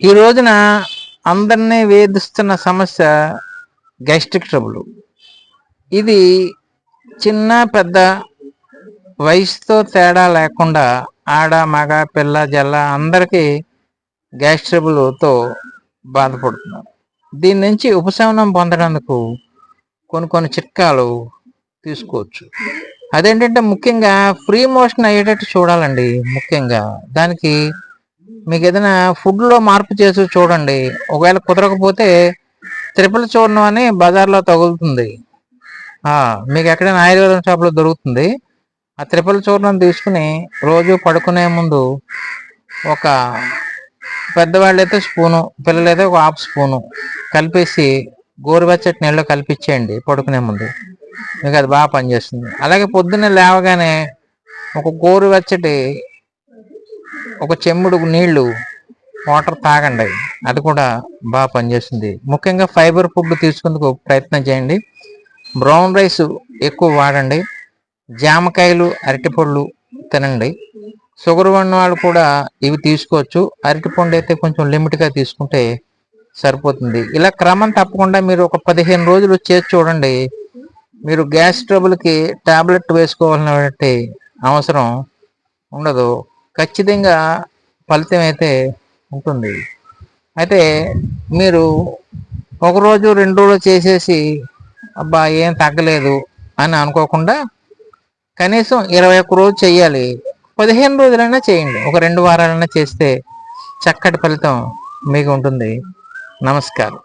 ఈ రోజున అందరినీ వేధిస్తున్న సమస్య గ్యాస్ట్రిక్ ట్రబుల్. ఇది చిన్న పెద్ద వయసుతో తేడా లేకుండా ఆడ మగ పిల్ల జల్ల అందరికీ గ్యాస్ ట్రబుల్తో బాధపడుతున్నారు. దీని నుంచి ఉపశమనం పొందడానికి కొన్ని కొన్ని చిట్కాలు తీసుకోవచ్చు. అదేంటంటే ముఖ్యంగా ఫ్రీ మోషన్ అయ్యేటట్టు చూడాలండి ముఖ్యంగా. దానికి మీకు ఏదైనా ఫుడ్లో మార్పు చేసి చూడండి. ఒకవేళ కుదరకపోతే త్రిపుల చూర్ణం అని బజార్లో తగులుతుంది. మీకు ఎక్కడైనా ఆయుర్వేదం షాప్లో దొరుకుతుంది. ఆ త్రిపుల చూర్ణం తీసుకుని రోజు పడుకునే ముందు ఒక పెద్దవాళ్ళు అయితే స్పూను పిల్లలైతే ఒక హాఫ్ స్పూను కలిపేసి గోరువెచ్చటి నీళ్ళు కలిపించేయండి పడుకునే ముందు. మీకు అది బాగా పనిచేస్తుంది. అలాగే పొద్దున్నే లేవగానే ఒక గోరువెచ్చటి ఒక చెమ్ముడు నీళ్ళు వాటర్ తాగండి. అది కూడా బాగా పనిచేస్తుంది. ముఖ్యంగా ఫైబర్ ఫుడ్ తీసుకుందుకు ప్రయత్నం చేయండి. బ్రౌన్ రైస్ ఎక్కువ వాడండి. జామకాయలు అరటిపళ్ళు తినండి. షుగర్ ఉన్న వాళ్ళు కూడా ఇవి తీసుకోవచ్చు. అరటిపండు అయితే కొంచెం లిమిట్గా తీసుకుంటే సరిపోతుంది. ఇలా క్రమం తప్పకుండా మీరు ఒక పదిహేను రోజులు చేసి చూడండి. మీరు గ్యాస్ ట్రబుల్కి టాబ్లెట్ వేసుకోవాలనే అవసరం ఉండదు. ఖచ్చితంగా ఫలితం అయితే ఉంటుంది. అయితే మీరు ఒక రోజు రెండు రోజులు చేసేసి అబ్బా ఏం తగ్గలేదు అని అనుకోకుండా కనీసం ఇరవై ఒక్క రోజు చేయాలి. పదిహేను రోజులైనా చేయండి. ఒక రెండు వారాలైనా చేస్తే చక్కటి ఫలితం మీకు ఉంటుంది. నమస్కారం.